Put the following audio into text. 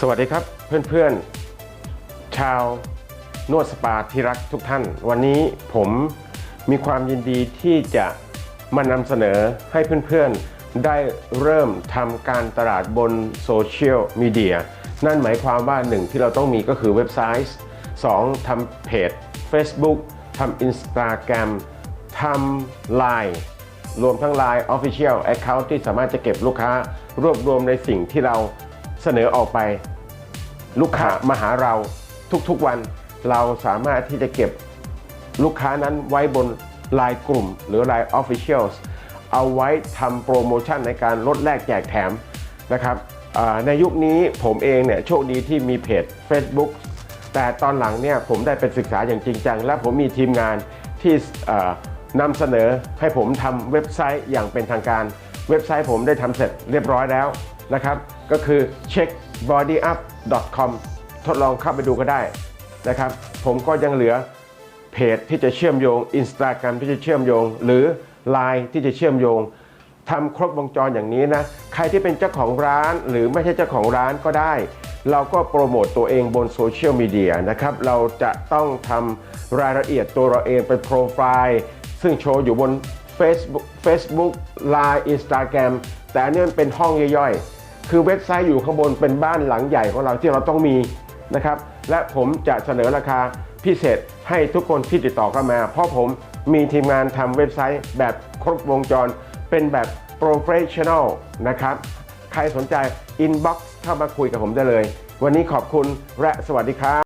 สวัสดีครับเพื่อนๆ ชาวนวดสปาที่รักทุกท่าน วันนี้ผมมีความยินดีที่จะมานำเสนอให้เพื่อนๆ ได้เริ่มทำการตลาดบนโซเชียลมีเดียนั่นหมายความว่าหนึ่งที่เราต้องมีก็คือเว็บไซต์ 2. ทำเพจ Facebook ทำ Instagram ทำ Line รวมทั้ง Line Official Account ที่สามารถจะเก็บลูกค้ารวบรวมในสิ่งที่เรา เสนอออกไป ลูกค้ามาหาเราทุกๆวัน เราสามารถที่จะเก็บลูกค้านั้นไว้บนไลน์กลุ่ม หรือไลน์ Officials เอาไว้ทำโปรโมชั่นในการลดแลกแจกแถมนะครับในยุคนี้ผมเองเนี่ยโชคดีที่มีเพจ Facebook แต่ตอนหลังเนี่ยผมได้ไปศึกษาอย่างจริงจัง และผมมีทีมงานที่นำเสนอให้ผมทำเว็บไซต์อย่างเป็นทางการ เว็บไซต์ผมได้ทำเสร็จเรียบร้อยแล้ว นะครับก็คือ checkbodyup.com ทดลองเข้าไปดูก็ได้นะครับ ผมก็ยังเหลือเพจที่จะเชื่อมโยง Instagram ที่จะเชื่อมโยง หรือ Line ที่จะเชื่อมโยงทำครบวงจรอย่างนี้นะ ใครที่เป็นเจ้าของร้านหรือไม่ใช่เจ้าของร้านก็ได้ เราก็โปรโมตตัวเองบนโซเชียลมีเดียนะครับ เราจะต้องทำรายละเอียดตัวเราเองเป็นโปรไฟล์ซึ่งโชว์อยู่บน Facebook Facebook Line Instagram แต่อันนี้มันเป็นห้องย่อยๆ คือเว็บไซต์อยู่ข้างบนเป็นบ้านหลังใหญ่ของเราที่เราต้องมีนะครับและผมจะเสนอราคาพิเศษให้ทุกคนที่ติดต่อเข้ามา เพราะผมมีทีมงานทำเว็บไซต์แบบครบวงจร เป็นแบบโปรเฟชชั่นอลนะครับ ใครสนใจอินบ็อกซ์เข้ามาคุยกับผมได้เลย วันนี้ขอบคุณและสวัสดีครับ